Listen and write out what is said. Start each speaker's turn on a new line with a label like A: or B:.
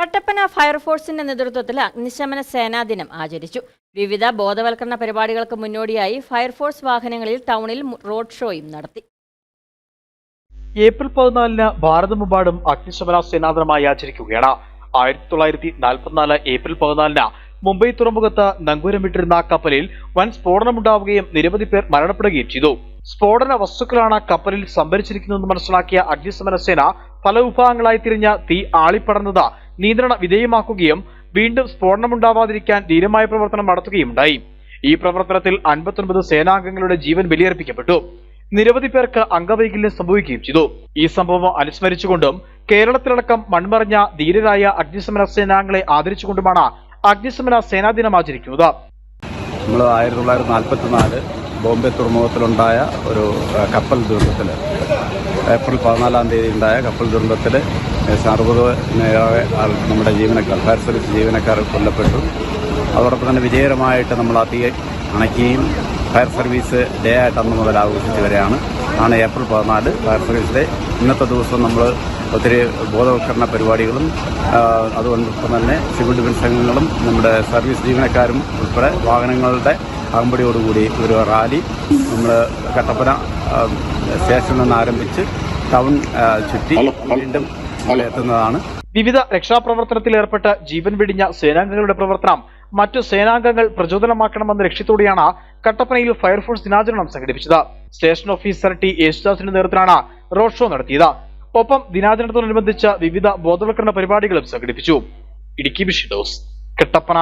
A: കട്ടപ്പന ഫയർഫോഴ്സിന്റെ നേതൃത്വത്തിൽ അഗ്നിശമന സേനാ ദിനം ആചരിച്ചു. വിവിധ ബോധവൽക്കരണ പരിപാടികൾക്ക് മുന്നോടിയായി ഫയർഫോഴ്സ് വാഹനങ്ങളിൽ ടൗണിൽ റോഡ് ഷോയും നടത്തി.
B: ഏപ്രിൽ പതിനാലിന് ഭാരതമെമ്പാടും അഗ്നിശമന സേനാദിനമായി ആചരിക്കുകയാണ്. ആയിരത്തി തൊള്ളായിരത്തി നാൽപ്പത്തിനാല് ഏപ്രിൽ പതിനാലിന് മുംബൈ തുറമുഖത്ത് നങ്കൂരമിട്ടിരുന്ന കപ്പലിൽ വൻ സ്ഫോടനമുണ്ടാവുകയും നിരവധി പേർ മരണപ്പെടുകയും ചെയ്തു. സ്ഫോടന വസ്തുക്കളാണ് കപ്പലിൽ സംഭരിച്ചിരിക്കുന്നതെന്ന് മനസ്സിലാക്കിയ അഗ്നിശമന സേന പല വിഭാഗങ്ങളായി തിരിഞ്ഞ തീ ആളിപ്പടർന്നത് നിയന്ത്രണ വിധേയമാക്കുകയും വീണ്ടും സ്ഫോടനമുണ്ടാവാതിരിക്കാൻ ധീരമായ പ്രവർത്തനം നടത്തുകയുണ്ടായി ഈ പ്രവർത്തനത്തിൽ അൻപത്തൊൻപത് സേനാംഗങ്ങളുടെ ജീവൻ ബലിയർപ്പിക്കപ്പെട്ടു. നിരവധി പേർക്ക് അംഗവൈകല്യം സംഭവിക്കുകയും ചെയ്തു. ഈ സംഭവം അനുസ്മരിച്ചുകൊണ്ടും കേരളത്തിലടക്കം മൺമറഞ്ഞ ധീരരായ അഗ്നിശമന സേനാംഗങ്ങളെ ആദരിച്ചുകൊണ്ടുമാണ് അഗ്നിശമന സേനാ ദിനം ആചരിക്കുന്നത്.
C: നമ്മൾ ആയിരത്തി തൊള്ളായിരത്തി നാൽപ്പത്തി ബോംബെ തുറമുഖത്തിലുണ്ടായ ഒരു കപ്പൽ ദുരന്തത്തിൽ ഏപ്രിൽ പതിനാലാം തീയതി ഉണ്ടായ കപ്പൽ ദുരന്തത്തിൽ അറുപത് ആൾ നമ്മുടെ ജീവനക്കാർ ഫയർ സർവീസ് ജീവനക്കാർ കൊല്ലപ്പെട്ടു. അതോടൊപ്പം തന്നെ വിജയകരമായിട്ട് നമ്മൾ ആ തീ അണയ്ക്കുകയും ഫയർ സർവീസ് ഡേ ആയിട്ട് അന്ന് മുതൽ ആഘോഷിച്ച് വരികയാണ്. ആണ് ഏപ്രിൽ പതിനാല് ഫയർ സർവീസ് ഡേ. ഇന്നത്തെ ദിവസം നമ്മൾ ഒത്തിരി ബോധവൽക്കരണ പരിപാടികളും അതുകൊണ്ടൊപ്പം തന്നെ സിവിൽ ഡിഫൻസ് അംഗങ്ങളും നമ്മുടെ സർവീസ് ജീവനക്കാരും ഉൾപ്പെടെ വാഹനങ്ങളുടെ അകമ്പടിയോടുകൂടി ഒരു റാലി നമ്മൾ കട്ടപ്പന സ്റ്റേഷനിൽ നിന്ന് ആരംഭിച്ച് ടൗൺ ചുറ്റി വീണ്ടും എത്തുന്നതാണ്.
B: വിവിധ രക്ഷാപ്രവർത്തനത്തിൽ ഏർപ്പെട്ട ജീവൻ വെടിഞ്ഞ സേനാംഗങ്ങളുടെ പ്രവർത്തനം മറ്റു സേനാംഗങ്ങൾ പ്രചോദനമാക്കണമെന്ന ലക്ഷ്യത്തോടെയാണ് കട്ടപ്പനയിൽ ഫയർഫോഴ്സ് ദിനാചരണം സംഘടിപ്പിച്ചത്. സ്റ്റേഷൻ ഓഫീസർ ടി യേശുദാസിന്റെ നേതൃത്വത്തിലാണ് റോഡ് ഷോ നടത്തിയത്. ഒപ്പം ദിനാചരണത്തോടനുബന്ധിച്ച് വിവിധ ബോധവൽക്കരണ പരിപാടികളും സംഘടിപ്പിച്ചു. ഇടുക്കി ബിഷിഡോസ് കട്ടപ്പന.